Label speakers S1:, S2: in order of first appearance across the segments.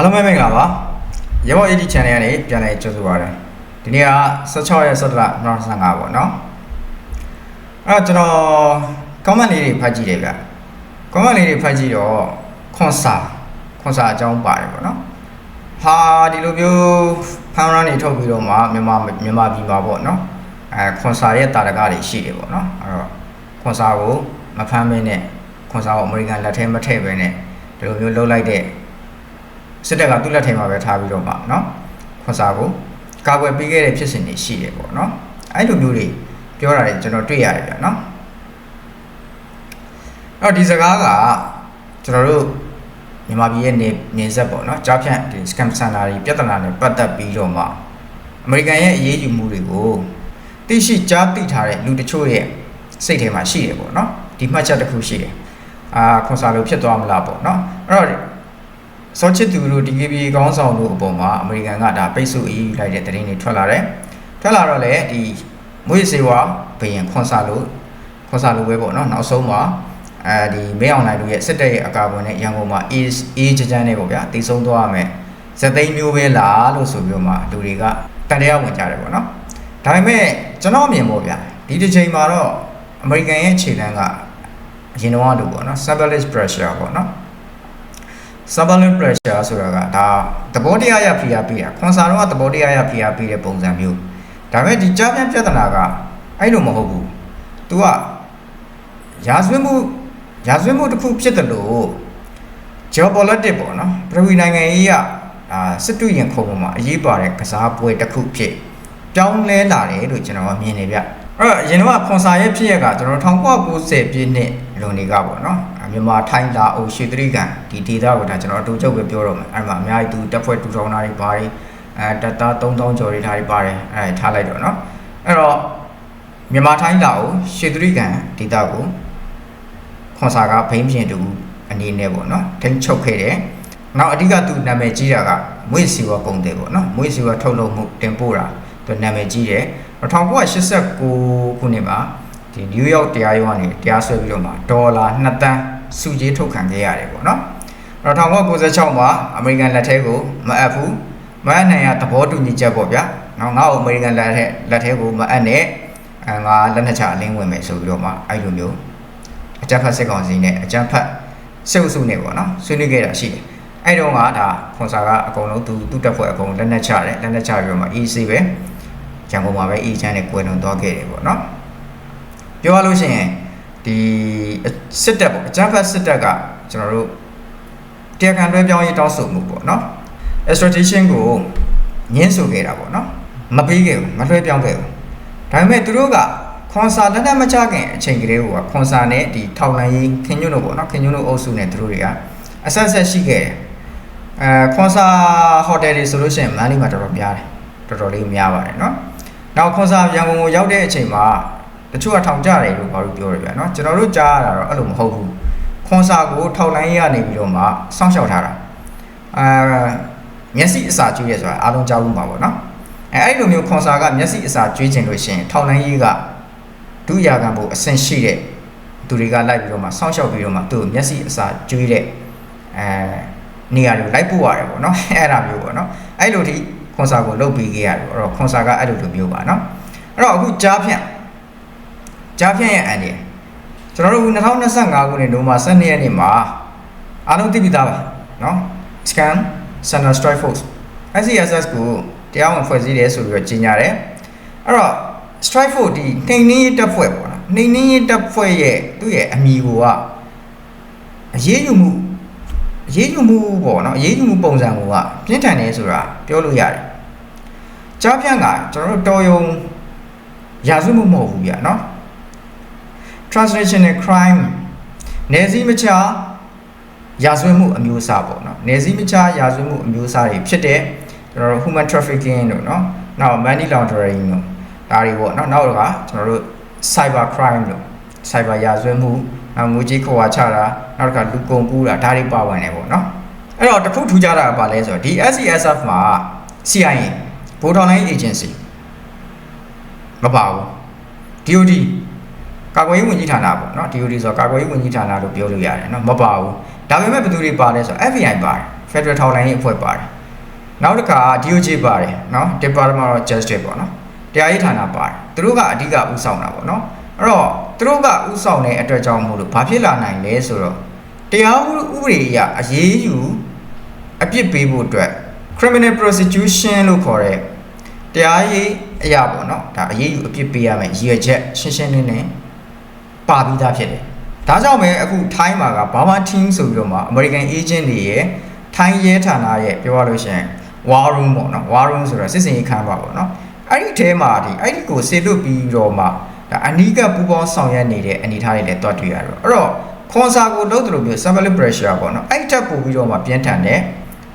S1: အားလုံးပဲမင်္ဂလာပါရေဘော AD channel ကနေပြန်လည်ကြိုဆိုပါရစေဒီနေ့က16ရက်17လ2025ပေါ့နော်အဲ့တော့ကျွန်တော် comment လေးတွေဖတ်ကြည့်တယ်ဗျ comment လေးတွေဖတ်ကြည့်တော့ခွန်စာခွန်စာအကြောင်းပါတယ်ပေါ့နော်ဟာဒီလိုမျိုးဖန်ရန်နေထုတ်ပြီးတော့မှမြန်မာမြန်မာပြည်မှာပေါ့နော်အဲခွန်စာရဲ့တာရကတွေရှိတယ်ပေါ့နော်အဲ့တော့ခွန်စာကိုမဖမ်းမင်းနဲ့ခွန်စာကိုအမေရိကန်လက်ထဲမထည့်ဘဲနဲ့ဒီလိုမျိုးလှုပ်လိုက်တဲ့ စစ်တပ်ကသူ့လက်ထဲမှာပဲထားပြီးတော့မှနော်ခွန်စာကိုကာကွယ်ပေးခဲ့တဲ့ဖြစ်စဉ်တွေရှိတယ်ပေါ့နော်အဲ့လိုမျိုးတွေပြောတာတွေကျွန်တော်တွေ့ရတယ်ဗျာနော်အဲ့ဒီစကားကကျွန်တော်တို့မြန်မာပြည်ရဲ့နေနေဆက်ပေါ့နော်ကြားဖြန့်ဒီ scam center တွေပြဿနာတွေပတ်သက်ပြီးတော့မှအမေရိကန်ရဲ့အရေးယူမှုတွေကိုသိရှိကြားသိထားတဲ့လူတချို့ရဲ့စိတ်ထဲမှာရှိတယ်ပေါ့နော်ဒီမှတ်ချက်တစ်ခုရှိတယ်အာခွန်စာလိုဖြစ်သွားမလားပေါ့နော်အဲ့တော့ စောချစ်သူတို့ DKB ကောင်းဆောင်တို့အပေါ်မှာအမေရိကန်ကဒါပိတ်ဆို့အရေးယူလိုက်တဲ့သတင်းတွေထွက်လာတယ်။ထွက်လာတော့လေဒီမွေးစေဝါဘယင်ခွန်စာလို့ခွန်စာလို့ပဲပေါ့နော်နောက်ဆုံးမှာအဲဒီမဲအောင်နိုင်တို့ရဲ့စစ်တပ်ရဲ့အကာအကွယ်နဲ့ရန်ကုန်မှာအေးအေးချမ်းချမ်းနဲ့ပေါ့ဗျာတည်ဆုံးသွားရမယ်ဇက်သိန်းမျိုးပဲလားလို့ဆိုပြီးတော့မှလူတွေကတန်တရားဝင်ကြတယ်ပေါ့နော်။ဒါပေမဲ့ကျွန်တော်အမြင်ပေါ့ဗျာဒီတစ်ချိန်မှာတော့အမေရိကန်ရဲ့ခြေလှမ်းကအရင်တော့လို့ပေါ့နော် stability pressure ပေါ့နော် subbalance pressure ဆိုတာကဒါသဘောတရားရဖိအားပေးတာခွန်စာတော့ကသဘောတရားရဖိအားပေးတဲ့ပုံစံမျိုးဒါပေမဲ့ဒီကြားပြန်ပြဿနာကအဲ့လိုမဟုတ်ဘူး तू ကရာဇဝတ်မှုရာဇဝတ်မှုတစ်ခုဖြစ်တယ်လို့ geopolitics ပေါ့နော်ပြည်ဝနိုင်ငံရေးကအာစစ်တူရင်ခုံပေါ်မှာအရေးပါတဲ့ကစားပွဲတစ်ခုဖြစ်ပြောင်းလဲလာတယ်လို့ကျွန်တော်ကမြင်နေဗျအဲ့တော့အရင်တော့ခွန်စာရဲ့ဖြစ်ရကကျွန်တော်1990ပြည့်နှစ်လွန်နေကပေါ့နော် မြန်မာထိုင်းလာအိုရွှေတရိကန်ဒီဒေသကိုဒါကျွန်တော်အတူချုပ်ပဲပြောတော့မယ်အဲ့မှာအများကြီးသူတက်ဖွဲ့တူထောင်တာတွေပါတယ်အဲတက်သား3000ကျော်တွေထားတွေပါတယ်အဲထားလိုက်တော့နော်အဲ့တော့မြန်မာထိုင်းလာအိုရွှေတရိကန်ဒေသကိုခွန်စာကဘိန်းပြင်တူအနေနဲ့ပေါ့နော်ထိန်းချုပ်ခဲ့တယ်နောက်အဓိကသူနာမည်ကြီးတာကမွေးစီဝါပုံတယ်ပေါ့နော်မွေးစီဝါထုတ်လုပ်မှုတင်ပို့တာသူနာမည်ကြီးတယ်1989ခုနှစ်မှာဒီနယူးယောက်တရားရုံးကနေတရားစွဲပြီးတော့မှဒေါ်လာ2တန်း စုကြီးထုတ်ခံခဲ့ရတယ်ပေါ့နော်အဲ့တော့1996မှာအမေရိကန်လက်ထဲကိုမအပ်ဘူးမအပ်နိုင်ရသဘောတူညီချက်ပေါ့ဗျာနော်ငါ့ကိုအမေရိကန်လက်ထဲလက်ထဲကိုမအပ်နဲ့အဲငါလက်နှချအလင်းဝင်မယ်ဆိုပြီးတော့မှအဲ့လိုမျိုးအကြမ်းဖက်စစ်ကောင်စီနဲ့အကြမ်းဖက်စစ်အုပ်စုနဲ့ပေါ့နော်ဆွေးနွေးခဲ့တာရှိတယ်အဲ့တော့ကဒါခွန်စာကအကုန်လုံးသူသူ့တက်ဖွဲ့အကုန်လက်နှချတယ်လက်နှချပြီးတော့မှ EC ပဲရန်ကုန်မှာပဲ E ချမ်းနဲ့ကွယ်လွန်သွားခဲ့တယ်ပေါ့နော်ပြောရလို့ရှိရင် ဒီစစ်တပ်ပေါ့အကြမ်းဖက်စစ်တပ်ကကျွန်တော်တို့တရားခံလွှဲပြောင်းရေးတောင်းဆိုမှုပေါ့နော် extradition ကိုညှင်းဆိုခဲ့တာပေါ့နော်မပေးခဲ့ဘူးမလွှဲပြောင်းခဲ့ဘူးဒါပေမဲ့သူတို့ကခွန်စာလက်နက်မချခင်အချိန်ကလေးကခွန်စာနဲ့ဒီထောက်လိုင်းရေးခင်ညွန့်တို့ပေါ့နော်ခင်ညွန့်တို့အုပ်စုနဲ့သူတို့တွေကအဆက်ဆက်ရှိခဲ့တယ်အဲခွန်စာဟိုတယ်တွေဆိုလို့ရှိရင်မန္တလေးမှာတော်တော်များတယ်တော်တော်လေးများပါတယ်နော်နောက်ခွန်စာရန်ကုန်ကိုရောက်တဲ့အချိန်မှာ တချို့ကထောင်ကြတယ်လို့ဘာလို့ပြောရဗျာနော်ကျွန်တော်တို့ကြားရတာတော့အဲ့လိုမဟုတ်ဘူးခွန်စာကိုထောက်လိုင်းရေးကနေပြီးတော့မှစောင့်ရှောက်ထားတာအာမျက်စိအစာကျွေးရဆိုတာအားလုံးကြားဘူးမှာပေါ့နော်အဲအဲ့လိုမျိုးခွန်စာကမျက်စိအစာကျွေးခြင်းလို့ရှိရင်ထောက်လိုင်းရေးကဒုရာခံဖို့အဆင့်ရှိတဲ့သူတွေကလိုက်ပြီးတော့မှစောင့်ရှောက်ပြီးတော့မှသူ့မျက်စိအစာကျွေးတဲ့အဲနေရာတွေကိုလိုက်ပို့ရတယ်ပေါ့နော်အဲ့ဒါမျိုးပေါ့နော်အဲ့လိုထိခွန်စာကိုလုတ်ပြီးခဲ့ရတယ်ပေါ့အဲ့တော့ခွန်စာကအဲ့လိုလိုမျိုးပါနော်အဲ့တော့အခုကြားဖြန့် ကြားဖြန့်ရဲ့အန်ဒီကျွန်တော်တို့2025ခုနှစ်နိုဝင်ဘာ12ရက်နေ့မှာအားလုံးသိပြီးသားပါနော် scan center strike force SCSS ကိုတရားဝင်ဖွဲ့စည်းတယ်ဆိုပြီးတော့ကြီးညာတယ်အဲ့တော့ strike force ဒီနှိမ်နင်းရေးတပ်ဖွဲ့ပေါ့နော်နှိမ်နင်းရေးတပ်ဖွဲ့ရဲ့သူ့ရဲ့အမည်ကိုကအရေးယူမှုအရေးယူမှုပေါ့နော်အရေးယူမှုပုံစံကပြင်းထန်တယ်ဆိုတာပြောလို့ရတယ်ကြားဖြန့်ကကျွန်တော်တို့တော်ယုံရာဇဝတ်မှုမဟုတ်ဘူးဗျာနော် transnational crime နယ်စည်းမခြားရာဇဝတ်မှုအမျိုးအစားပေါ့နော်နယ်စည်းမခြားရာဇဝတ်မှုအမျိုးအစားတွေဖြစ်တဲ့ကျွန်တော်တို့ human trafficking တို့နော်နောက် money laundering တို့ဒါတွေပေါ့နော်နောက်ကကျွန်တော်တို့ cyber crime တို့ cyber ရာဇဝတ်မှုနောက်ငွေကြေးခွာချတာနောက်တစ်ခါလူကုန်ကူးတာဒါတွေပါဝင်တယ်ပေါ့နော်အဲ့တော့တခုထူးခြားတာကဘာလဲဆိုတော့ဒီ SCSF မှာ CIA ဗိုလ်ထောင်လိုင်း agency မပါဘူး DOD ကာကွယ်ရေးဝန်ကြီးဌာနပေါ့နော် DOD ဆိုတော့ကာကွယ်ရေးဝန်ကြီးဌာနလို့ပြောလို့ရတယ်နော်မပါဘူးဒါပေမဲ့ဘယ်သူတွေပါလဲဆိုတော့ FBI ပါတယ် Federal ထောက်လိုင်းရေးအဖွဲ့ပါတယ်နောက်တစ်ခါ DOJ ပါတယ်နော် Department of Justice ပေါ့နော်တရားရေးဌာနပါတယ်သူတို့ကအဓိကဥဆောင်တာပေါ့နော်အဲ့တော့သူတို့ကဥဆောင်တဲ့အတွက်ကြောင့်မို့လို့ဘာဖြစ်လာနိုင်လဲဆိုတော့တရားဥပဒေအရအရေးယူအပြစ်ပေးဖို့အတွက် criminal prosecution လို့ခေါ်တဲ့တရားရေးအရာပေါ့နော်ဒါအရေးယူအပြစ်ပေးရမယ်ရည်ရွယ်ချက်ရှင်းရှင်းလင်းလင်း ပါပြီးသားဖြစ်တယ်ဒါကြောင့်ပဲအခုထိုင်းမှာကဘာမာ team ဆိုပြီးတော့မှ American agent တွေရဲ့ထိုင်းရဲဌာနရဲ့ပြောရလို့ရှိရင် war room ပေါ့နော် war room ဆိုတာစစ်စင်ရေးခန်းပါပေါ့နော်အဲ့ဒီအဲမှာဒီအဲ့ဒီကိုဆေလွတ်ပြီးတော့မှဒါအနီးကပူပေါင်းဆောင်ရွက်နေတဲ့အနေအထားတွေလည်းတွတ်တွေ့ရတော့အဲ့တော့ခွန်စာကိုလုပ်တယ်လို့မျိုး sample pressure ပေါ့နော်အဲ့တက်ပို့ပြီးတော့မှပြင်းထန်တယ်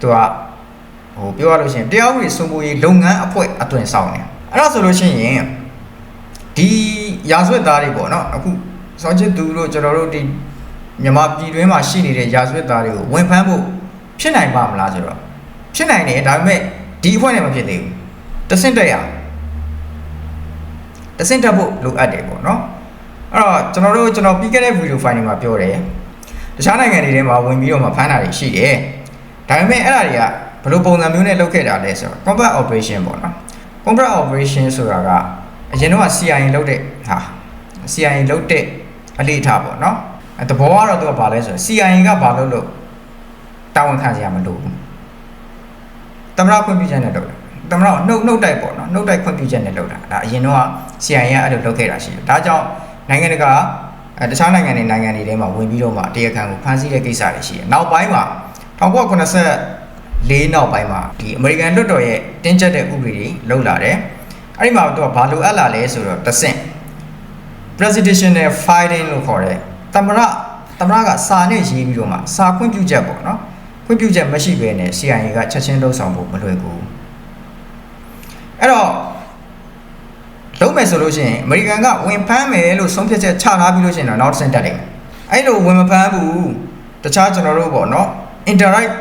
S1: သူကဟိုပြောရလို့ရှိရင်တရားဥပဒေစိုးမိုးရေးလုပ်ငန်းအဖွဲ့အသွင်ဆောင်နေအဲ့ဒါဆိုလို့ရှိရင်ဒီရာဇဝတ်သားတွေပေါ့နော်အခု စောချစ်သူတို့ကျွန်တော်တို့ဒီမြန်မာပြည်တွင်းမှာရှိနေတဲ့ရာဇဝတ်သားတွေကိုဝန်ဖမ်းဖို့ဖြစ်နိုင်ပါမလားဆိုတော့ဖြစ်နိုင်တယ်ဒါပေမဲ့ဒီအဖွဲ့နဲ့မဖြစ်သေးဘူးတဆင့်တက်ရအောင်တဆင့်တက်ဖို့လိုအပ်တယ်ပေါ့နော်အဲ့တော့ကျွန်တော်တို့ကျွန်တော်ပြီးခဲ့တဲ့ဗီဒီယိုဖိုင်တွေမှာပြောတယ်တခြားနိုင်ငံတွေထဲမှာဝင်ပြီးတော့မှဖမ်းတာတွေရှိတယ်ဒါပေမဲ့အဲ့ဒါတွေကဘယ်လိုပုံစံမျိုးနဲ့လုပ်ခဲ့တာလဲဆိုတော့ combat operation ပေါ့နော် combat operation ဆိုတာကအရင်တော့ CIA လုပ်တဲ့ဟာ CIA လုပ်တဲ့ အလေးထားပေါ့နော်အဲတဘောကတော့သူကဘာလဲဆိုတော့ CIA ကဘာလုပ်လို့တာဝန်ခံစရာမလိုဘူးသမရခွင့်ပြုချက်နဲ့လုပ်တယ်သမရနှုတ်နှုတ်တိုက်ပေါ့နော်နှုတ်တိုက်ခွင့်ပြုချက်နဲ့လုပ်တာဒါအရင်တော့ CIA ကအဲ့လိုလုပ်ခဲ့တာရှိတယ်ဒါကြောင့်နိုင်ငံတကာအဲတခြားနိုင်ငံတွေနိုင်ငံတွေထဲမှာဝင်ပြီးတော့မှတရားခံကိုဖမ်းဆီးတဲ့ကိစ္စတွေရှိတယ်နောက်ပိုင်းမှာ1984နောက်ပိုင်းမှာဒီအမေရိကန်လွှတ်တော်ရဲ့တင်းကျပ်တဲ့ဥပဒေတွေလုပ်လာတယ်အဲ့ဒီမှာသူကဘာလိုအပ်လာလဲဆိုတော့တဆင့် presidential filing လို့ခေါ်တဲ့သမရသမရကစာနဲ့ရေးပြီးတော့မှစာခွင့်ပြုချက်ပေါ့နော်ခွင့်ပြုချက်မရှိဘဲနဲ့ CIA ကချက်ချင်းလှုပ်ဆောင်ဖို့မလွယ်ဘူးအဲ့တော့လုံးမယ်ဆိုလို့ရှိရင်အမေရိကန်ကဝင်ဖမ်းမယ်လို့ဆုံးဖြတ်ချက်ချထားပြီးလို့ရှိရင်တော့နောက်တစ်ဆင့်တက်တယ်အဲ့လိုဝင်မဖမ်းဘူးတခြားကျွန်တော်တို့ပေါ့နော် interact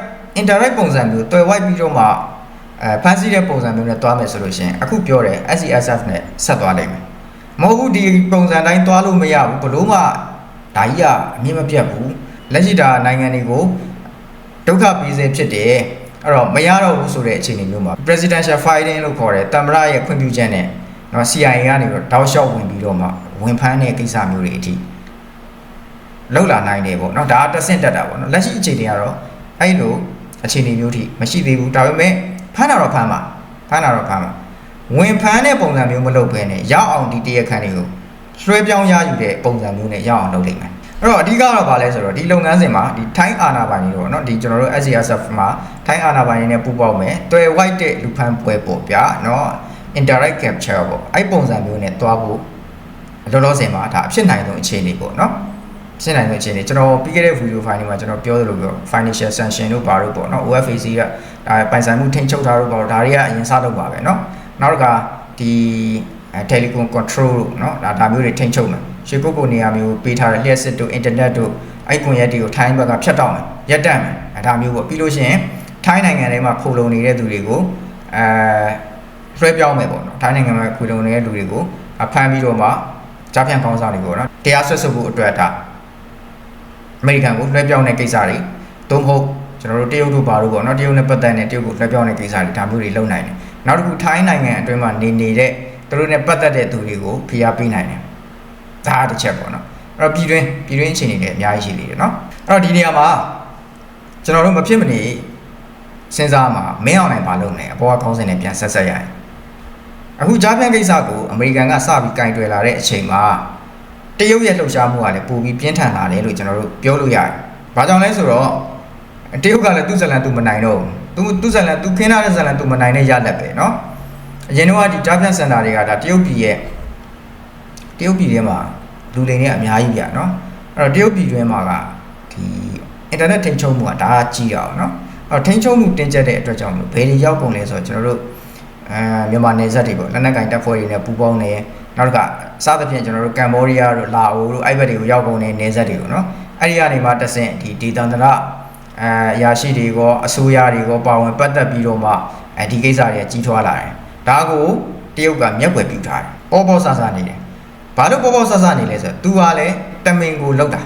S1: interact ပုံစံမျိုးတွယ်ဝိုက်ပြီးတော့မှအဲဖမ်းဆီးတဲ့ပုံစံမျိုးနဲ့တွားမယ်ဆိုလို့ရှိရင်အခုပြောတယ် SCSF နဲ့ဆက်သွားလိမ့်မယ် မဟုတ်ဘူးဒီပုံစံတိုင်းတွားလို့မရဘူးဘလို့မှဒါကြီးကအမြင့်မပြတ်ဘူးလက်ရှိတာနိုင်ငံတွေကိုဒုက္ခပေးစေဖြစ်တယ်အဲ့တော့မရတော့ဘူးဆိုတဲ့အခြေအနေမျိုးမှာ presidential filing လို့ခေါ်တဲ့တမရရဲ့ခွင့်ပြုချက်နဲ့နော် CIA ကနေတော့တောက်လျှောက်ဝင်ပြီးတော့မှဝင်ဖမ်းတဲ့ကိစ္စမျိုးတွေအထိလောက်လာနိုင်တယ်ပေါ့နော်ဒါကတဆင့်တက်တာပေါ့နော်လက်ရှိအခြေအနေကတော့အဲ့လိုအခြေအနေမျိုးထိမရှိသေးဘူးဒါပေမဲ့ဖမ်းတာတော့ဖမ်းပါဖမ်းတာတော့ဖမ်းပါ ဝင်ဖမ်းတဲ့ပုံစံမျိုးမလုပ်ဘဲနဲ့ရောက်အောင်ဒီတရားခံတွေကိုလွှဲပြောင်းရယူတဲ့ပုံစံမျိုးနဲ့ရောက်အောင်လုပ်လိမ့်မယ်အဲ့တော့အဓိကတော့ဗာလဲဆိုတော့ဒီလုပ်ငန်းစဉ်မှာဒီထိုင်းအာနာပိုင်တွေတော့เนาะဒီကျွန်တော်တို့ SCSF မှာထိုင်းအာနာပိုင်တွေနဲ့ပူးပေါင်းမယ်တွယ် white တဲ့လူဖမ်းပွဲပေါ့ဗျာเนาะ indirect capture ပေါ့အဲ့ပုံစံမျိုးနဲ့တွားဖို့လောလောဆယ်မှာဒါအဖြစ်နိုင်ဆုံးအခြေအနေပေါ့เนาะဖြစ်နိုင်ဆုံးအခြေအနေကျွန်တော်ပြီးခဲ့တဲ့ video file တွေမှာကျွန်တော်ပြောသလိုပြော financial sanction တို့ဘာလို့ပေါ့เนาะ OFAC ကဒါပိုင်ဆိုင်မှုထိန်းချုပ်ထားတို့ပေါ့ဒါတွေကအရင်စလုပ်ပါပဲเนาะ နောက်တစ်ခါဒီ telecom control တို့เนาะဒါဒါမျိုးတွေထိန်းချုပ်မယ်ရှေ့ပုဂ္ဂိုလ်နေရာမျိုးပေးထားတဲ့လျှက်စစ်တို့ internet တို့အဲ့ကွန်ရက်တွေကိုထိုင်းဘက်ကဖြတ်တောက်မယ်ရပ်တန့်မယ်အဲဒါမျိုးပေါ့ပြီးလို့ရှိရင်ထိုင်းနိုင်ငံထဲမှာခိုလုံနေတဲ့သူတွေကိုအဲလွှဲပြောင်းမယ်ပေါ့နော်ထိုင်းနိုင်ငံမှာခိုလုံနေတဲ့လူတွေကိုဖမ်းပြီးတော့မှကြားဖြန့်ကောင်းဆောင်တွေကိုနော်တရားစွဲဆိုဖို့အတွက်ဒါအမေရိကန်ကိုလွှဲပြောင်းတဲ့ကိစ္စတွေသို့မဟုတ်ကျွန်တော်တို့တရုတ်တို့ဘာလို့ပေါ့နော်တရုတ်နဲ့ပတ်သက်တဲ့တရုတ်ကိုလွှဲပြောင်းတဲ့ကိစ္စတွေဒါမျိုးတွေလုပ်နိုင်တယ် နောက်တစ်ခုထိုင်းနိုင်ငံအတွင်းမှာနေနေတဲ့သူတို့နဲ့ပတ်သက်တဲ့သူတွေကိုဖိအားပေးနိုင်တယ်ဒါတစ်ချက်ပေါ့နော်အဲ့တော့ပြည်တွင်းပြည်တွင်းအခြေအနေတွေအများကြီးရှိသေးတယ်နော်အဲ့တော့ဒီနေရာမှာကျွန်တော်တို့မဖြစ်မနေစဉ်းစားမှာမင်းအောင်နိုင်ဘာလုပ်နေအပေါ်ကခေါင်းစဉ်နဲ့ပြန်ဆက်ဆက်ရရင်အခုကြားပြန်ကိစ္စကိုအမေရိကန်ကစပြီးကင်တွယ်လာတဲ့အချိန်မှာတရုတ်ရဲ့လှုပ်ရှားမှုကလည်းပိုပြီးပြင်းထန်လာတယ်လို့ကျွန်တော်တို့ပြောလို့ရတယ်။ဘာကြောင့်လဲဆိုတော့တရုတ်ကလည်းသူ့ဇလန်သူမနိုင်တော့ဘူး။ သူသူ့ဇလန်သူခင်းထားတဲ့ဇလန်သူမနိုင်တဲ့ရလက်ပဲเนาะ။အရင်တော့ဒီကြားပြန်စင်တာတွေကဒါတရုတ်ပြည်ရဲ့တရုတ်ပြည်ထဲမှာလူလိမ်တွေအများကြီးပြเนาะအဲ့တော့တရုတ်ပြည်တွင်းမှာကဒီအင်တာနက်ထိန်ချုံမှုကဒါကြီးတာအောင်เนาะအဲ့တော့ထိန်ချုံမှုတင်ကျက်တဲ့အတွက်ကြောင့်မလို့ဘယ်တွေရောက်ကုန်လဲဆိုတော့ကျွန်တော်တို့အဲမြန်မာနယ်စပ်တွေပေါ့လက်နက်ကင်တပ်ဖွဲ့တွေနဲ့ပူးပေါင်းနေနောက်တစ်ခါစသဖြင့်ကျွန်တော်တို့ကမ်ဘောဒီးယားတို့လာအိုတို့အဲ့ဘက်တွေကိုရောက်ကုန်တဲ့နယ်စပ်တွေကိုเนาะအဲ့ဒီကနေမှတဆင့်ဒီဒေသန္တရ အဲအရာရှိတွေရောအစိုးရတွေရောပါဝင်ပတ်သက်ပြီးတော့မှအဲဒီကိစ္စတွေကြီးထွားလာတယ်ဒါကိုတရုတ်ကမျက်ွယ်ပြူထားတယ်ပေါ်ပေါ်ဆဆနေတယ်ဘာလို့ပေါ်ပေါ်ဆဆနေလဲဆိုတော့ तू ကလည်းတမင်ကိုလောက်တာ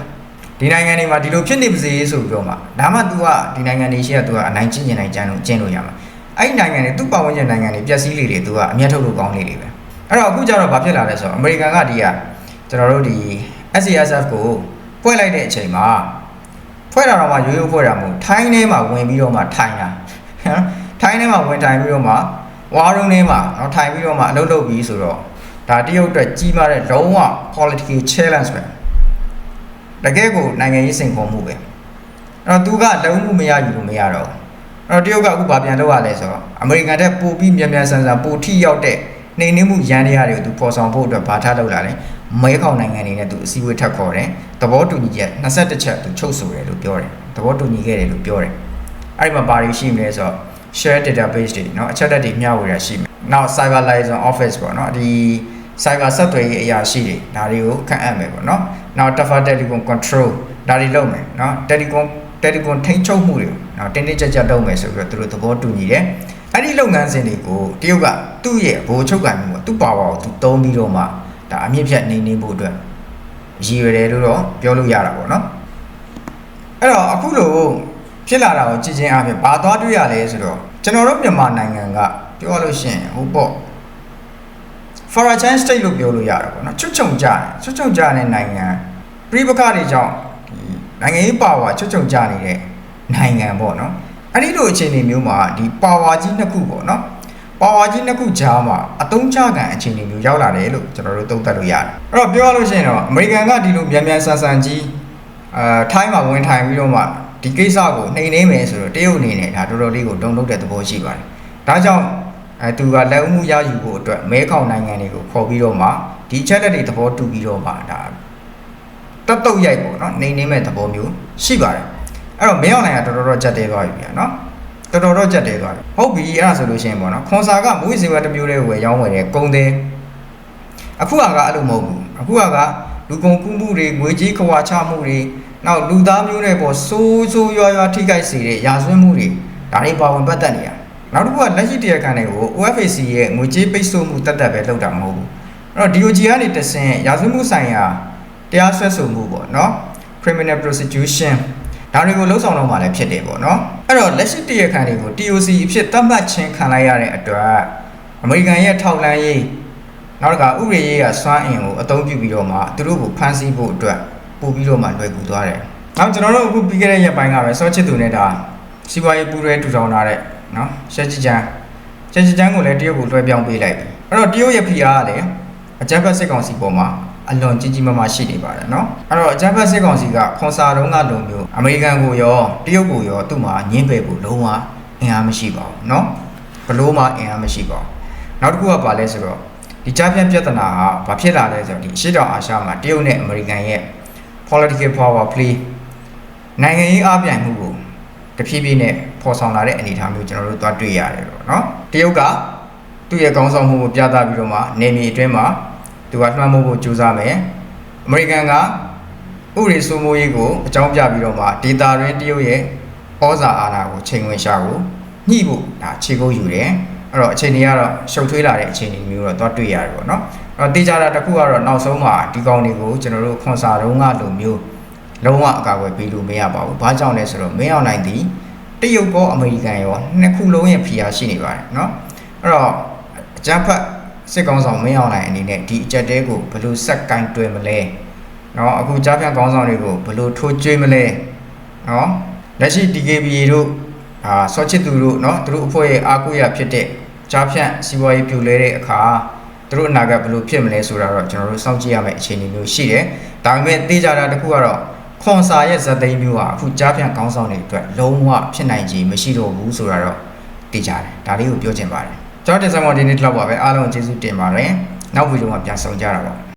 S1: ဒီနိုင်ငံတွေမှာဒီလိုဖြစ်နေပါစေဆိုပြီးတော့မှဒါမှ तू ကဒီနိုင်ငံတွေရှိက तू ကအနိုင်ကျင့်ကျင်နိုင်ကြလို့ကျင့်လို့ရမှာအဲ့ဒီနိုင်ငံတွေသူ့ပတ်ဝန်းကျင်နိုင်ငံတွေပျက်စီးလေတွေ तू ကအမျက်ထုတ်လို့ကောင်းလေတွေပဲအဲ့တော့အခုကျတော့ဘာဖြစ်လာလဲဆိုတော့အမေရိကန်ကဒီကကျွန်တော်တို့ဒီ SCSF ကိုဖွဲ့လိုက်တဲ့အချိန်မှာ ဖွဲ့တာတော့မှရိုးရိုးဖွဲ့တာမဟုတ်ထိုင်းထဲမှာဝင်ပြီးတော့မှထိုင်တာထိုင်းထဲမှာဝင်ထိုင်ပြီးတော့မှဝါရုံထဲမှာနော်ထိုင်ပြီးတော့မှအလုပ်လုပ်ပြီးဆိုတော့ဒါတရုတ်အတွက်ကြီးမားတဲ့လုံးဝ political challenge ပဲတကယ်ကိုနိုင်ငံရေးစိန်ခေါ်မှုပဲအဲ့တော့သူကလုံးမှုမရယူလို့မရတော့အဲ့တော့တရုတ်ကအခုဗာပြန်လုပ်ရလဲဆိုတော့အမေရိကန်တဲ့ပိုပြီးမြန်မြန်ဆန်ဆန်ပိုထိရောက်တဲ့ နေနေမှုရန်တရားတွေကိုသူပေါ်ဆောင်ဖို့အတွက်ဗာထားလုပ်လာတယ်မဲခေါင်နိုင်ငံတွေနဲ့သူအစည်းအဝေးထပ်ခေါ်တယ်သဘောတူညီချက်22ချက်သူချုပ်ဆိုတယ်လို့ပြောတယ်သဘောတူညီခဲ့တယ်လို့ပြောတယ်အဲ့ဒီမှာဘာတွေရှိမလဲဆိုတော့ share database တွေเนาะအချက်အလက်တွေမျှဝေရရှိမယ်နောက် cyber liaison office ပေါ့เนาะဒီ cyber ဆက်သွယ်ရေးအရာရှိတွေဒါတွေကိုခန့်အပ်မယ်ပေါ့เนาะနောက် Tower Telecom Control ဒါတွေလုပ်မယ်เนาะ Telecom Telecom ထိန်းချုပ်မှုတွေเนาะတင်းတင်းကြပ်ကြပ်လုပ်မယ်ဆိုပြီးတော့သူတို့သဘောတူညီတယ် အဲ့ဒီလုပ်ငန်းစဉ်တွေကိုတရုတ်ကသူ့ရဲ့ဘိုးချုပ်ကံမှုကသူ့ပါဝါကိုသူသုံးပြီးတော့မှဒါအမြင့်ဖြတ်နေနေဖို့အတွက်ရည်ရွယ်တယ်လို့တော့ပြောလို့ရတာပေါ့နော်အဲ့တော့အခုလိုဖြစ်လာတာကိုကြည်ချင်းအားဖြင့်ဘာသွားတွေ့ရလဲဆိုတော့ကျွန်တော်တို့မြန်မာနိုင်ငံကပြောလို့ရှိရင်ဟုတ်ပေါ့ Farachan State လို့ပြောလို့ရတာပေါ့နော်ချွတ်ချုံကြတယ်ချွတ်ချုံကြတဲ့နိုင်ငံပြိပခတွေကြောင့်နိုင်ငံရေးပါဝါချွတ်ချုံကြနေတဲ့နိုင်ငံပေါ့နော် အဲ့ဒီလိုအခြေအနေမျိုးမှာဒီပါဝါကြီးနှစ်ခုပေါ့နော်ပါဝါကြီးနှစ်ခုကြားမှာအတုံးချခံအခြေအနေမျိုးရောက်လာတယ်လို့ကျွန်တော်တို့သုံးသပ်လို့ရတယ်အဲ့တော့ပြောရလို့ရှိရင်တော့အမေရိကန်ကဒီလိုမြန်မြန်ဆန်ဆန်ကြီးအာထိုင်းမှာဝင်ထိုင်ပြီးတော့မှဒီကိစ္စကိုနှိမ်နှင်းမယ်ဆိုတော့တရုတ်အနေနဲ့ဒါတော်တော်လေးကိုတုံ့လုပ်တဲ့သဘောရှိပါတယ်ဒါကြောင့်အဲသူကလက်ဦးမှုရယူဖို့အတွက်မဲခေါင်နိုင်ငံတွေကိုခေါ်ပြီးတော့မှဒီချက်လက်တွေသဘောတူပြီးတော့မှဒါတတ်တုတ်ရိုက်ပေါ့နော်နှိမ်နှင်းမဲ့သဘောမျိုးရှိပါတယ် အဲ့တော့မဲအောင်နိုင်ငံတော်တော်တော့ကြက်တဲသွားပြီဗျာနော်တော်တော်တော့ကြက်တဲသွားပြီဟုတ်ပြီအဲ့ဒါဆိုလို့ရှိရင်ပေါ့နော်ခွန်စာကမွေးစေဝါတစ်မျိုးလေးဝယ်ရောင်းဝယ်တယ်ကုန်းသေးအခုကအဲ့လိုမဟုတ်ဘူးအခုကလူကုန်ကူးမှုတွေငွေကြီးခွာချမှုတွေနောက်လူသားမျိုးတွေပေါ့စိုးစိုးရွာရွာထိခိုက်စေတဲ့ရာဇဝတ်မှုတွေဒါတွေပါဝင်ပတ်သက်နေရနောက်တစ်ခုကလက်ရှိတရားခံတွေကို OFAC ရဲ့ငွေကြေးပိတ်ဆို့မှုတက်တက်ပဲလုပ်တာမဟုတ်ဘူးအဲ့တော့ DOJ ကနေတဆင့်ရာဇဝတ်မှုဆိုင်ရာတရားစွဲဆိုမှုပေါ့နော် criminal prosecution ဒါတွေကိုလှုပ်ဆောင်တော့မှလည်းဖြစ်တယ်ပေါ့နော်အဲ့တော့လက်ရှိတရားခံတွေကို TOC အဖြစ်သတ်မှတ်ခြင်းခံလိုက်ရတဲ့အတွက်အမေရိကန်ရဲ့ထောက်လှမ်းရေးနောက်တစ်ခါဥပဒေရေးကစွမ်းအင်ကိုအသုံးပြုပြီးတော့မှသူတို့ကိုဖမ်းဆီးဖို့အတွက်ပို့ပြီးတော့မှလွယ်ကူသွားတယ်။နောက်ကျွန်တော်တို့အခုပြီးခဲ့တဲ့ရက်ပိုင်းကပဲစောချစ်သူနဲ့ဒါစီးပွားရေးပူးရဲထူထောင်ထားတဲ့နော်ရှက်ချီချန်ရှက်ချီချန်ကိုလည်းတရုတ်ကိုလွှဲပြောင်းပေးလိုက်ပြီ။အဲ့တော့တရုတ်ရဲ့ဖိအားကလည်းအကြမ်းဖက်စစ်ကောင်စီပေါ်မှာ အလွန်ကြီးကြီးမားမားရှိနေပါတယ်နော်။အဲ့တော့အကြမ်းဖက်စစ်ကောင်စီကခွန်စာတုံးကလိုမျိုးအမေရိကန်ကိုရောတရုတ်ကိုရောသူ့မှာညှင်းပယ်ဖို့လုံးဝအင်အားမရှိပါဘူးနော်။ဘလို့မှအင်အားမရှိပါဘူး။နောက်တစ်ခုကပါလဲဆိုတော့ဒီကြားပြန့်ပြဿနာကဘာဖြစ်လာလဲဆိုတော့ဒီအရှေ့တောင်အာရှမှာတရုတ်နဲ့အမေရိကန်ရဲ့ political power play နိုင်ငံရေးအပြိုင်မှုကိုတဖြည်းဖြည်းနဲ့ပေါ်ဆောင်လာတဲ့အနေအထားမျိုးကျွန်တော်တို့သွားတွေ့ရတယ်ပေါ့နော်တရုတ်ကသူ့ရဲ့ကောင်းဆောင်မှုကိုပြသပြီးတော့မှနေမြေအတွင်းမှာ သူကလွှမ်းမိုးဖို့ကြိုးစားမယ်အမေရိကန်ကဥရိစိုးမိုးရေးကိုအကြောင်းပြပြီးတော့မှဒေတာရင်းတရုတ်ရဲ့ဩဇာအာဏာကိုချိန်ဝင်ရှာကိုညှိဖို့ဒါခြေကုပ်ယူတယ်အဲ့တော့အချိန်တွေကတော့ရှုပ်ထွေးလာတဲ့အခြေအနေမျိုးတော့သွားတွေ့ရတယ်ပေါ့နော်အဲ့တော့တေချာတာတစ်ခုကတော့နောက်ဆုံးမှာဒီကောင်တွေကိုကျွန်တော်တို့ခွန်စာတုံးကလိုမျိုးလုံးဝအကာအကွယ်ပေးလို့မရပါဘူး။ဘာကြောင့်လဲဆိုတော့မင်းအောင်နိုင်သည်တရုတ်ကောအမေရိကန်ရောနှစ်ခုလုံးရဲ့ဖိအားရှိနေပါတယ်နော်။အဲ့တော့အကြမ်းဖက် စစ်ကောင်ဆောင်မင်းအောင်နိုင်အနေနဲ့ဒီအကြက်တဲကိုဘယ်လိုဆက်ကင်တွယ်မလဲ။နော်အခုကြားဖြန့်ကောင်းဆောင်တွေကိုဘယ်လိုထိုးကျွေးမလဲ။နော်လက်ရှိ DKBA တို့အာစောချစ်သူတို့နော်သူတို့အဖွဲ့ရဲ့အားကိုးရဖြစ်တဲ့ကြားဖြန့်စီးပွားရေးပြိုလဲတဲ့အခါသူတို့အနာဂတ်ဘယ်လိုဖြစ်မလဲဆိုတာတော့ကျွန်တော်တို့စောင့်ကြည့်ရမယ့်အခြေအနေမျိုးရှိတယ်။ဒါပေမဲ့သိကြတာတစ်ခုကတော့ခွန်စာရဲ့ဇာတ်သိမ်းမျိုးဟာအခုကြားပြန်ကောင်းဆောင်တွေအတွက်လုံးဝဖြစ်နိုင်ခြင်းမရှိတော့ဘူးဆိုတာတော့သိကြတယ်။ဒါလေးကိုပြောချင်ပါတယ်။ ကျွန်တော်တင်ဆက်မော်ဒီနေ့တော့ပါပဲအားလုံးကျေးဇူးတင်ပါတယ်။နောက်ဗီဒီယိုမှာပြန်ဆောင်ကြတာပါ။